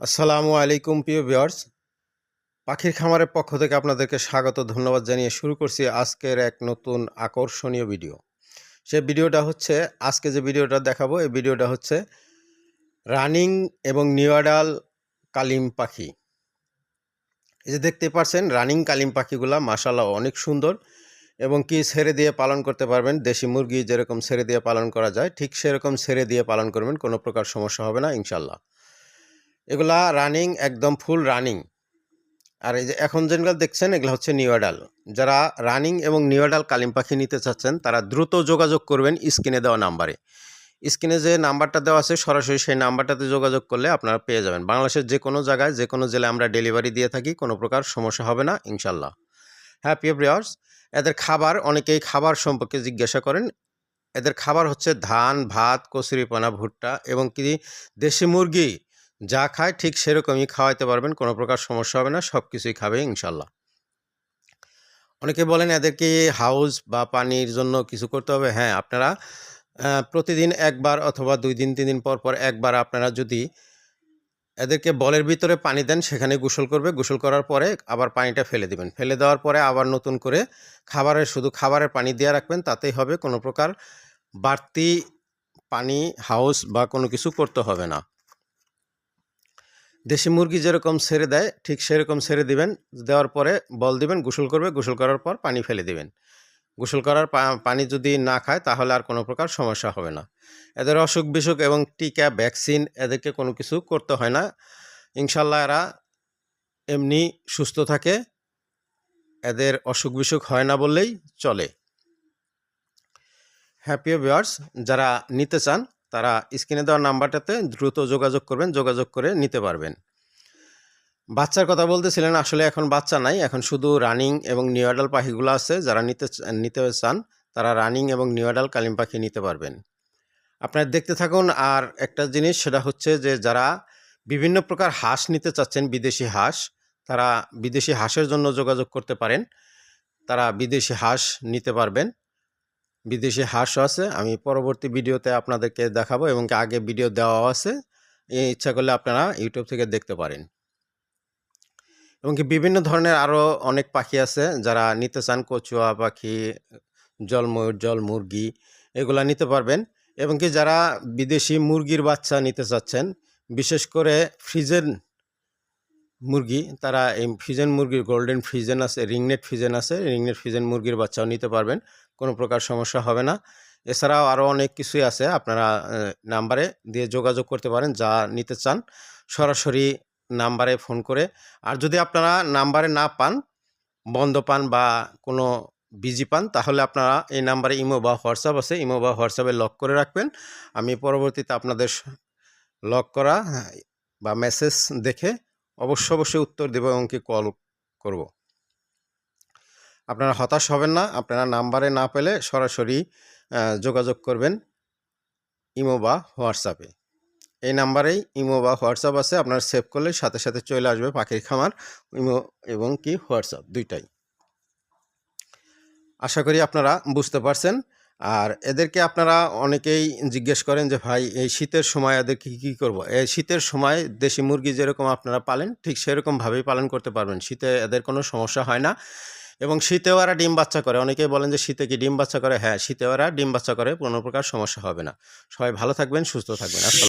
আসসালামু আলাইকুম, প্রিয় ভিউয়ার্স। পাখির খামারের পক্ষ থেকে আপনাদেরকে স্বাগত, ধন্যবাদ জানিয়ে শুরু করছি আজকের এক নতুন আকর্ষণীয় ভিডিও। সে ভিডিওটা হচ্ছে, আজকে যে ভিডিওটা দেখাবো, এই ভিডিওটা হচ্ছে রানিং এবং নিউয়াডাল কালিম পাখি। এই যে দেখতে পাচ্ছেন রানিং কালিম পাখিগুলা মাসাল্লাহ অনেক সুন্দর এবং কি ছেড়ে দিয়ে পালন করতে পারবেন, দেশি মুরগি যেরকম ছেড়ে দিয়ে পালন করা যায়, ঠিক সেরকম ছেড়ে দিয়ে পালন করবেন, কোনো প্রকার সমস্যা হবে না ইনশাল্লাহ এগুলা রানিং একদম ফুল রানিং আর এই যে এখন যেগুলো দেখছেন, এগুলো হচ্ছে নিউয়াডাল যারা রানিং এবং নিউয়াডাল কালিম পাখি নিতে চাচ্ছেন, তারা দ্রুত যোগাযোগ করবেন স্ক্রিনে দেওয়া নাম্বারে স্ক্রিনে যে নাম্বারটা দেওয়া আছে, সরাসরি সেই নাম্বারটাতে যোগাযোগ করলে আপনারা পেয়ে যাবেন। বাংলাদেশের যে কোনো জায়গায়, যে কোনো জেলায় আমরা ডেলিভারি দিয়ে থাকি, কোনো প্রকার সমস্যা হবে না ইনশাল্লাহ হ্যাঁ প্রিয় ব্রিয়ার্স এদের খাবার, অনেকেই খাবার সম্পর্কে জিজ্ঞাসা করেন। এদের খাবার হচ্ছে ধান, ভাত, কচুরিপানা, ভুট্টা এবং কি দেশি মুরগি। যা খায় ঠিক সেরকমই খাওয়াইতে পারবেন, কোনো প্রকার সমস্যা হবে না সব কিছুই খাবে ইনশাল্লাহ অনেকে বলেন এদেরকে হাউস বা পানির জন্য কিছু করতে হবে। হ্যাঁ আপনারা প্রতিদিন একবার অথবা দুই দিন, তিন দিন পর পর একবার আপনারা যদি এদেরকে বলের ভিতরে পানি দেন, সেখানে গোসল করবে। গোসল করার পরে আবার পানিটা ফেলে দিবেন। ফেলে দেওয়ার পরে আবার নতুন করে খাবারের, শুধু খাবারের পানি দিয়ে রাখবেন, তাতেই হবে কোনো প্রকার বাড়তি পানি, হাউস বা কোনো কিছু করতে হবে না। দেশি মুরগি যেরকম ছেড়ে দেয়, ঠিক সেরকম ছেড়ে দিবেন। দেওয়ার পরে বল দিবেন, গোসল করবে, গোসল করার পর পানি ফেলে দিবেন। গোসল করার পানি যদি না খায় তাহলে আর কোনো প্রকার সমস্যা হবে না। এদের অসুখ বিসুখ এবং টিকা, ভ্যাকসিন এদেরকে কোনো কিছু করতে হয় না। ইনশাল্লাহ এরা এমনি সুস্থ থাকে। এদের অসুখ বিসুখ হয় না বললেই চলে। হ্যাপি ভিউয়ার্স, যারা নিতে চান তারা স্ক্রিনে দেওয়া নাম্বারটাতে দ্রুত যোগাযোগ করবেন, যোগাযোগ করে নিতে পারবেন। বাচ্চার কথা বলতেছিলেন, আসলে এখন বাচ্চা নাই, এখন শুধু রানিং এবং নিউয়াডাল পাখিগুলো আছে, যারা নিতে নিতে চান, তারা রানিং এবং নিউয়াডাল কালিম পাখি নিতে পারবেন। আপনারা দেখতে থাকুন, আর একটা জিনিস সেটা হচ্ছে যে, যারা বিভিন্ন প্রকার হাঁস নিতে চাচ্ছেন, বিদেশি হাঁস, তারা বিদেশি হাঁসের জন্য যোগাযোগ করতে পারেন, তারা বিদেশি হাঁস নিতে পারবেন। বিদেশি হাঁসও আছে, আমি পরবর্তী ভিডিওতে আপনাদেরকে দেখাবো এবং আগে ভিডিও দেওয়া আছে। ইচ্ছা করলে আপনারা ইউটিউব থেকে দেখতে পারেন। এবং কি বিভিন্ন ধরনের আরও অনেক পাখি আছে, যারা নিতে চান কচুয়া পাখি, জলময়ূর জল মুরগি এগুলা নিতে পারবেন। এবং কি যারা বিদেশি মুরগির বাচ্চা নিতে চাচ্ছেন, বিশেষ করে ফ্রিজেন মুরগি তারা এই ফ্রিজেন মুরগির গোল্ডেন ফ্রিজেন আছে রিংনেট ফিজেন আছে রিংনেট ফ্রিজেন মুরগির বাচ্চাও নিতে পারবেন কোনো প্রকার সমস্যা হবে না। এছাড়াও আরও অনেক কিছুই আছে আপনারা নাম্বারে দিয়ে যোগাযোগ করতে পারেন যা নিতে চান সরাসরি নাম্বারে ফোন করে। আর যদি আপনারা নাম্বারে না পান বন্ধ পান বা কোনো বিজি পান তাহলে আপনারা এই নাম্বারে ইমো বা হোয়াটসঅ্যাপ আছে ইমো বা হোয়াটসঅ্যাপে লক করে রাখবেন। আমি পরবর্তীতে আপনাদের লক করা হ্যাঁ, বা মেসেজ দেখে অবশ্য অবশ্যই উত্তর দেবো এবং কি কল করব। আপনারা হতাশ হবেন না, আপনারা নাম্বারে না পেলে সরাসরি যোগাযোগ করবেন ইমো বা হোয়াটসঅ্যাপে। এই নাম্বারেই ইমো বা হোয়াটসঅ্যাপ আছে, আপনারা সেভ করলে সাথে সাথে চলে আসবে পাখির খামার, ইমো এবং কি হোয়াটসঅ্যাপ, দুইটাই। আশা করি আপনারা বুঝতে পারছেন। আর এদেরকে আপনারা অনেকেই জিজ্ঞেস করেন যে, ভাই, এই শীতের সময় এদের কী কী করব? এই শীতের সময় দেশি মুরগি যেরকম আপনারা পালেন, ঠিক সেরকমভাবেই পালন করতে পারবেন। শীতে এদের কোনো সমস্যা হয় না। এবং শীতেও এরা ডিম বাচ্চা করে। অনেকেই বলেন যে, শীতে কি ডিম বাচ্চা করে? হ্যাঁ শীতেও এরা ডিম বাচ্চা করে, কোনো প্রকার সমস্যা হবে না। সবাই ভালো থাকবেন, সুস্থ থাকবেন। আসসালাম